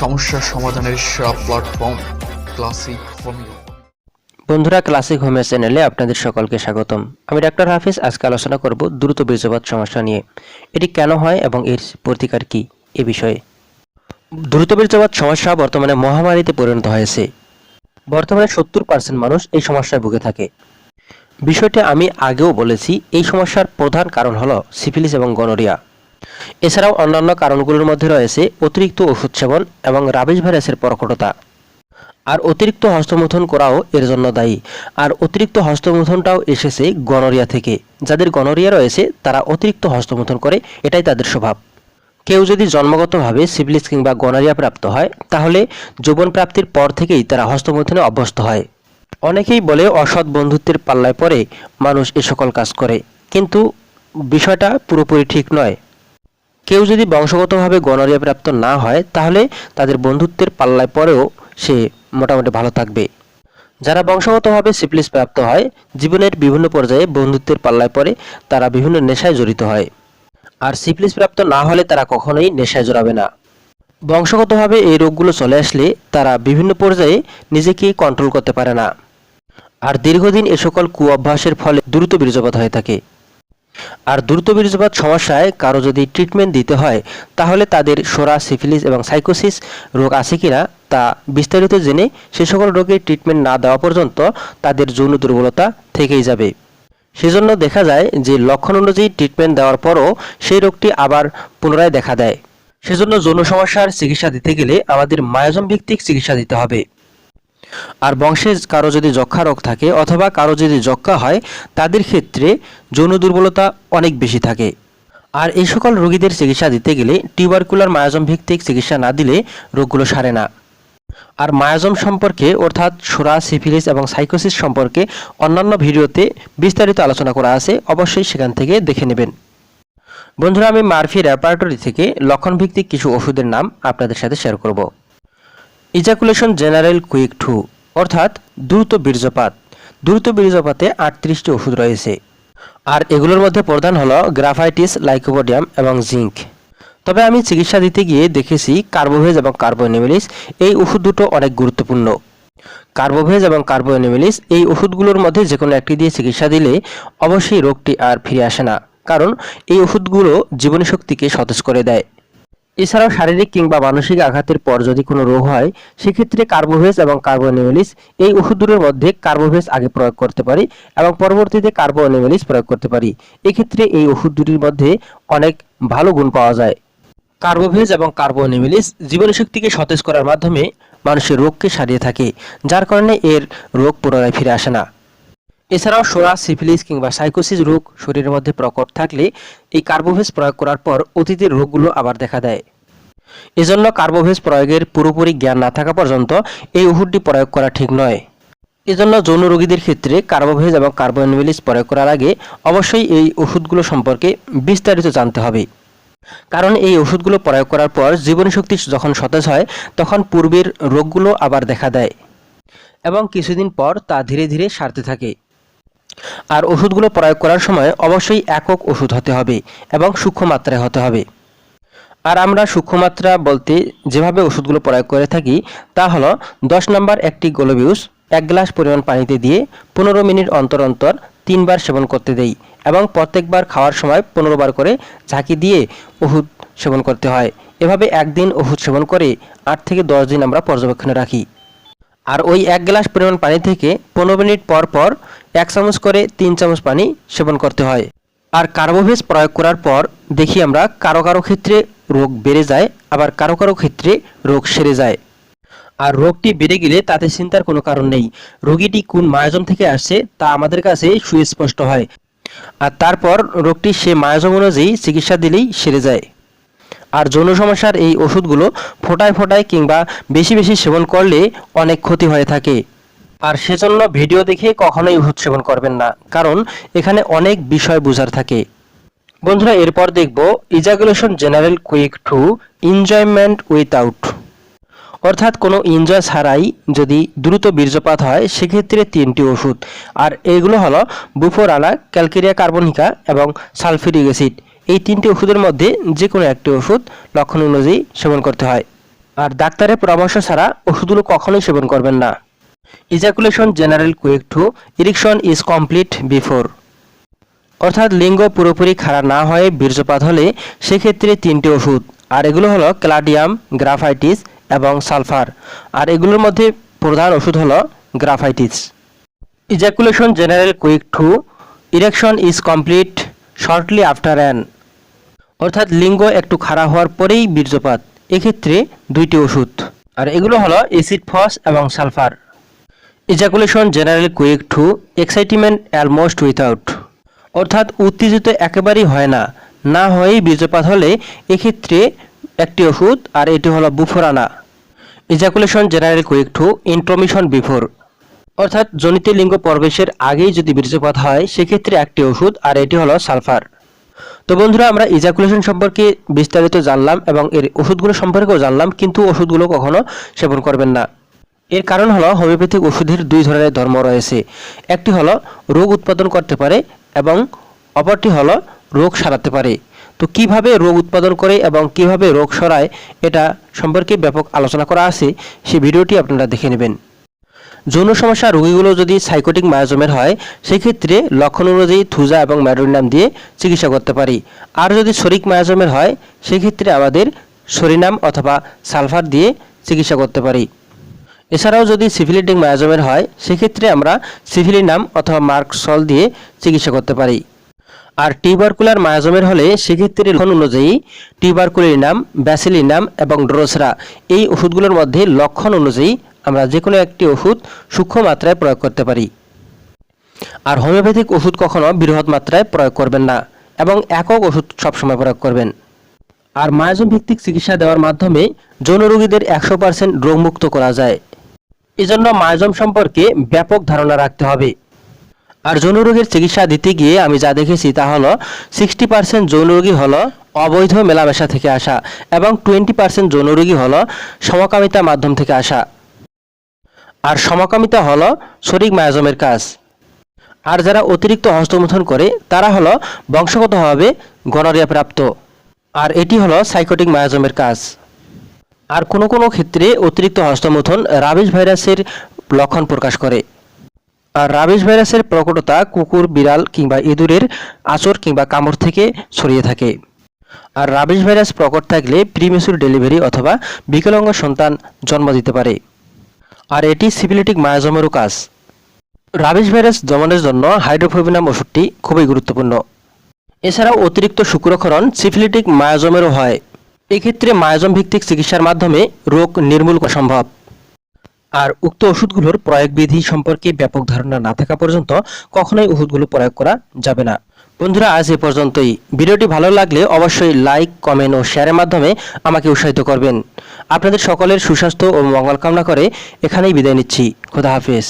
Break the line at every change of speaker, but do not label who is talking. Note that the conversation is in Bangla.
সমস্যার সমাধানের সেরা প্ল্যাটফর্ম ক্লাসিক হোমিও
বন্ধুরা ক্লাসিক হোমিও চ্যানেলে আপনাদের সকলকে স্বাগতম। আমি ডাক্তার হাফিজ, আজকে আলোচনা করব দ্রুত বীর্যপাত সমস্যা নিয়ে। এটি কেন হয় এবং এর প্রতিকার কি এ বিষয়ে। দ্রুত বীর্যপাত সমস্যা বর্তমানে মহামারীতে পরিণত হয়েছে। বর্তমানে সত্তর পার্সেন্ট মানুষ এই সমস্যায় ভুগে থাকে। বিষয়টি আমি আগেও বলেছি, এই সমস্যার প্রধান কারণ হলো সিফিলিস এবং গনোরিয়া। এছাড়াও অন্যান্য কারণগুলোর মধ্যে রয়েছে অতিরিক্ত ওষুধ সেবন এবং রাবিশ ভাইরাসের প্রকটতা। আর অতিরিক্ত হস্তমুথন করাও এর জন্য দায়ী। আর অতিরিক্ত হস্তমৈথুনটাও এসেছে গনোরিয়া থেকে। যাদের গনোরিয়া রয়েছে, তারা অতিরিক্ত হস্তমুথন করে, এটাই তাদের স্বভাব। কেউ যদি জন্মগতভাবে সিভিলিস কিংবা গনোরিয়া প্রাপ্ত হয়, তাহলে যৌবন প্রাপ্তির পর থেকেই তারা হস্তমৈথুনে অভ্যস্ত হয়। অনেকেই বলে অসৎ বন্ধুত্বের পাল্লায় পরে মানুষ এ সকল কাজ করে। কিন্তু বিষয়টা পুরোপুরি ঠিক নয়। কেউ যদি বংশগতভাবে গনোরিয়া প্রাপ্ত না হয়, তাহলে তাদের বন্ধুত্বের পাল্লায় পরেও সে মোটামুটি ভালো থাকবে। যারা বংশগতভাবে সিপলিস প্রাপ্ত হয়, জীবনের বিভিন্ন পর্যায়ে বন্ধুত্বের পাল্লায় পরে তারা বিভিন্ন নেশায় জড়িত হয়। আর সিপলিস প্রাপ্ত না হলে তারা কখনোই নেশায় জড়াবে না। বংশগতভাবে এই রোগগুলো চলে আসলে তারা বিভিন্ন পর্যায়ে নিজেকে কন্ট্রোল করতে পারে না। আর দীর্ঘদিন এ সকল কুঅভ্যাসের ফলে দ্রুত বীর্যপাত হয়ে থাকে। আর দ্রুত বীর্যপাত সমস্যায় কারও যদি ট্রিটমেন্ট দিতে হয়, তাহলে তাদের সোরা সিফিলিস এবং সাইকোসিস রোগ আছে কিনা তা বিস্তারিত জেনে সে সকল রোগের ট্রিটমেন্ট না দেওয়া পর্যন্ত তাদের যৌন দুর্বলতা থেকেই যাবে। সেজন্য দেখা যায় যে লক্ষণ অনুযায়ী ট্রিটমেন্ট দেওয়ার পরও সেই রোগটি আবার পুনরায় দেখা দেয়। সেজন্য যৌন সমস্যার চিকিৎসা দিতে গেলে আমাদের মায়োজম ভিত্তিক চিকিৎসা দিতে হবে। আর বংশে কারও যদি যক্ষা রোগ থাকে অথবা কারও যদি যক্ষা হয়, তাদের ক্ষেত্রে যৌন দুর্বলতা অনেক বেশি থাকে। আর এই সকল রোগীদের চিকিৎসা দিতে গেলে টিউবারকুলার মায়াজম ভিত্তিক চিকিৎসা না দিলে রোগগুলো সারে না। আর মায়াজম সম্পর্কে অর্থাৎ সোরা সিফিলিস এবং সাইকোসিস সম্পর্কে অন্যান্য ভিডিওতে বিস্তারিত আলোচনা করা আছে, অবশ্যই সেখান থেকে দেখে নেবেন। বন্ধুরা, আমি মার্ফি র্যাপার্টরি থেকে লক্ষণভিত্তিক কিছু ওষুধের নাম আপনাদের সাথে শেয়ার করব। ইজাকুলেশন জেনারেল কুইক টু অর্থাৎ দ্রুত বীর্যপাত। দ্রুত বীর্যপাতে আটত্রিশটি ওষুধ রয়েছে। আর এগুলোর মধ্যে প্রধান হলো গ্রাফাইটিস, লাইকোপোডিয়াম এবং জিঙ্ক। তবে আমি চিকিৎসা দিতে গিয়ে দেখেছি কার্বোভেজ এবং কার্বোনিমেলিস, এই ওষুধ দুটো অনেক গুরুত্বপূর্ণ। কার্বোভেজ এবং কার্বোনিমেলিস, এই ওষুধগুলোর মধ্যে যে কোনো একটি দিয়ে চিকিৎসা দিলে অবশ্যই রোগটি আর ফিরে আসে না। কারণ এই ওষুধগুলো জীবনীশক্তিকে সতেজ করে দেয়। এছাড়াও শারীরিক কিংবা মানসিক আঘাতের পর যদি কোনো রোগ হয়, সেক্ষেত্রে কার্বোভেজ এবং কার্বোনিমেলিস এই ওষুধগুলোর মধ্যে কার্বোভেজ আগে প্রয়োগ করতে পারি এবং পরবর্তীতে কার্বোনিমেলিস প্রয়োগ করতে পারি। এক্ষেত্রে এই ওষুধ দুটির মধ্যে অনেক ভালো গুণ পাওয়া যায়। কার্বোভেজ এবং কার্বোনিমেলিস জীবনীশক্তিকে সতেজ করার মাধ্যমে মানুষের রোগকে সারিয়ে থাকে, যার কারণে এর রোগ পুনরায় ফিরে আসে না। এছাড়াও সোরা, সিফিলিস কিংবা সাইকোসিস রোগ শরীরের মধ্যে প্রকট থাকলে এই কার্বোভেজ প্রয়োগ করার পর অতীতের রোগগুলো আবার দেখা দেয়। এজন্য কার্বোভেজ প্রয়োগের পুরোপুরি জ্ঞান না থাকা পর্যন্ত এই ওষুধটি প্রয়োগ করা ঠিক নয়। এজন্য যৌন রোগীদের ক্ষেত্রে কার্বোভেজ এবং কার্বোনিমেলিস প্রয়োগ করার আগে অবশ্যই এই ওষুধগুলো সম্পর্কে বিস্তারিত জানতে হবে। কারণ এই ওষুধগুলো প্রয়োগ করার পর জীবনীশক্তি যখন সতেজ হয়, তখন পূর্বের রোগগুলো আবার দেখা দেয় এবং কিছুদিন পর তা ধীরে ধীরে সারতে থাকে। আর ওষুধগুলো প্রয়োগ করার সময় অবশ্যই একক ওষুধ হতে হবে এবং সূক্ষ্ম মাত্রায় হতে হবে। আর আমরা সূক্ষ্মমাত্রা বলতে যেভাবে ওষুধগুলো প্রয়োগ করে থাকি, তা হলো দশ নম্বর একটি গোলোবিউস এক গ্লাস পরিমাণ পানিতে দিয়ে পনেরো মিনিট অন্তর অন্তর তিনবার সেবন করতে দেই এবং প্রত্যেকবার খাওয়ার সময় পনেরো বার করে ঝাঁকি দিয়ে ওষুধ সেবন করতে হয়। এভাবে একদিন ওষুধ সেবন করে আট থেকে দশ দিন আমরা পর্যবেক্ষণে রাখি। আর ওই এক গ্লাস পরিমাণ পানি থেকে পনেরো মিনিট পর পর এক চামচ করে তিন চামচ পানি সেবন করতে হয়। আর কার্বোভেজ প্রয়োগ করার পর দেখি আমরা কারও কারও ক্ষেত্রে রোগ বেড়ে যায়, আবার কারও কারও ক্ষেত্রে রোগ সেরে যায়। আর রোগটি বেড়ে গেলে তাতে চিন্তার কোনো কারণ নেই। রোগীটি কোন মায়াজম থেকে আসছে তা আমাদের কাছে সুস্পষ্ট হয়। আর তারপর রোগটি সে মায়াজম অনুযায়ী চিকিৎসা দিলেই সেরে যায়। আর যৌন সমস্যার এই ওষুধগুলো ফোটায় ফোটায় কিংবা বেশি বেশি সেবন করলে অনেক ক্ষতি হয়ে থাকে। আর সেজন্য ভিডিও দেখে কখনোই সেবন করবেন না, কারণ এখানে অনেক বিষয় বোঝার থাকে। বন্ধুরা, এরপর দেখব ejaculation general quick to enjoyment without অর্থাৎ কোনো এনজয় ছাড়াই যদি দ্রুত বীর্যপাত হয়, সেক্ষেত্রে তিনটি ওষুধ। আর এগুলো হলো বুফোরালা ক্যালকেরিয়া কার্বনিকা এবং সালফিউরিক অ্যাসিড এই তিনটি ওষুধের মধ্যে যে কোনো একটি ওষুধ লক্ষণ অনুযায়ী সেবন করতে হয়। আর ডাক্তারের পরামর্শ ছাড়া ওষুধগুলো কখনোই সেবন করবেন না। Ejaculation general quick to erection is complete before অর্থাৎ লিঙ্গ পুরোপুরি খাড়া না হয়ে বীর্যপাত হলে সেক্ষেত্রে তিনটি ওষুধ। আর এগুলো হলো ক্লাডিয়াম, গ্রাফাইটিস এবং সালফার। আর এগুলোর মধ্যে প্রধান ওষুধ হলো graphites. Ejaculation general quick to erection is complete shortly after an অর্থাৎ লিঙ্গ একটু খাড়া হওয়ার পরেই বীর্যপাত। এক্ষেত্রে দুইটি ওষুধ। আর এগুলো হলো এসিড ফস এবং sulphur. Ejaculation general quick to excitement almost without অর্থাৎ উত্তেজিত একেবারেই হয় না। না হয়েই বীর্যপাত হলে এক্ষেত্রে একটি ওষুধ আর এটি হলো বুফোরানা। Ejaculation general quick to intromission before অর্থাৎ জনিত লিঙ্গ প্রবেশের আগেই যদি বীর্যপাত হয়, সেক্ষেত্রে একটি ওষুধ আর এটি হলো সালফার। তো বন্ধুরা, আমরা ইজাকুলেশন সম্পর্কে বিস্তারিত জানলাম এবং এর ওষুধগুলো সম্পর্কেও জানলাম, কিন্তু ওষুধগুলো কখনো সেবন করবেন না। এর কারণ হলো হোমিওপ্যাথিক ওষুধের দুই ধরনের ধর্ম রয়েছে। একটি হলো রোগ উৎপাদন করতে পারে এবং অপরটি হলো রোগ সারাতে পারে। তো কীভাবে রোগ উৎপাদন করে এবং কীভাবে রোগ সরায় এটা সম্পর্কে ব্যাপক আলোচনা করা আছে সেই ভিডিওটি আপনারা দেখে নেবেন। যৌন সমস্যা রোগীগুলো যদি সাইকোটিক মায়োজমের হয়, সেক্ষেত্রে লক্ষণ অনুযায়ী থুজা এবং ম্যাডোরিনাম দিয়ে চিকিৎসা করতে পারি। আর যদি শরিক মায়োজমের হয়, সেক্ষেত্রে আমাদের সরিনাম অথবা সালফার দিয়ে চিকিৎসা করতে পারি। এছাড়াও যদি সিফিলিটিক মায়াজমের হয়, সেক্ষেত্রে আমরা সিফিলিনাম অথবা মার্কসল দিয়ে চিকিৎসা করতে পারি। আর টিউবারকুলার মায়াজমের হলে সেক্ষেত্রে লক্ষণ অনুযায়ী টিউবারকুলিনাম ব্যাসিলিনাম এবং ড্রোসরা এই ওষুধগুলোর মধ্যে লক্ষণ অনুযায়ী আমরা যে কোনো একটি ওষুধ সূক্ষ্ম মাত্রায় প্রয়োগ করতে পারি। আর হোমিওপ্যাথিক ওষুধ কখনো বৃহৎ মাত্রায় প্রয়োগ করবেন না এবং একক ওষুধ সবসময় প্রয়োগ করবেন। আর মায়াজম ভিত্তিক চিকিৎসা দেওয়ার মাধ্যমে যৌন রোগীদের একশো পার্সেন্ট রোগমুক্ত করা যায়। এজন্য মায়াজম সম্পর্কে ব্যাপক ধারণা রাখতে হবে। আর যৌন রোগের চিকিৎসা দিতে গিয়ে আমি যা দেখেছি তা হলো সিক্সটি পার্সেন্ট যৌন রোগী হলো অবৈধ মেলামেশা থেকে আসা এবং টোয়েন্টি পার্সেন্ট যৌন রোগী হলো সমকামিতা মাধ্যম থেকে আসা। আর সমকামিতা হলো শরিক মায়াজমের কাজ। আর যারা অতিরিক্ত হস্তমথন করে, তারা হলো বংশগতভাবে গণরিয়া প্রাপ্ত আর এটি হলো সাইকোটিক মায়াজমের কাজ। আর কোনো কোনো ক্ষেত্রে অতিরিক্ত হস্তমথন রাবিশ ভাইরাসের লক্ষণ প্রকাশ করে। আর রাবিশ ভাইরাসের প্রকটতা কুকুর, বিড়াল কিংবা ইঁদুরের আচর কিংবা কামড় থেকে ছড়িয়ে থাকে। আর রাবিশ ভাইরাস প্রকট থাকলে প্রিমেসুর ডেলিভারি অথবা বিকলাঙ্গ সন্তান জন্ম দিতে পারে। আর এটি সিপিলিটিক মায়াজমেরও কাজ। রাবিশ ভাইরাস দমনের জন্য হাইড্রোফোবিনাম ওষুধটি খুবই গুরুত্বপূর্ণ। এছাড়াও অতিরিক্ত শুক্রক্ষরণ সিফিলিটিক মায়াজমেরও হয়। এক্ষেত্রে মায়াজম ভিত্তিক চিকিৎসার মাধ্যমে রোগ নির্মূল করা সম্ভব। আর উক্ত ওষুধগুলোর প্রয়োগবিধি সম্পর্কে ব্যাপক ধারণা না থাকা পর্যন্ত কখনোই ওষুধগুলো প্রয়োগ করা যাবে না। বন্ধুরা, আজ এ পর্যন্তই। ভিডিওটি ভালো লাগলে অবশ্যই লাইক, কমেন্ট ও শেয়ারের মাধ্যমে আমাকে উৎসাহিত করবেন। আপনাদের সকলের সুস্বাস্থ্য ও মঙ্গল কামনা করে এখানেই বিদায় নিচ্ছি। খোদা হাফেজ।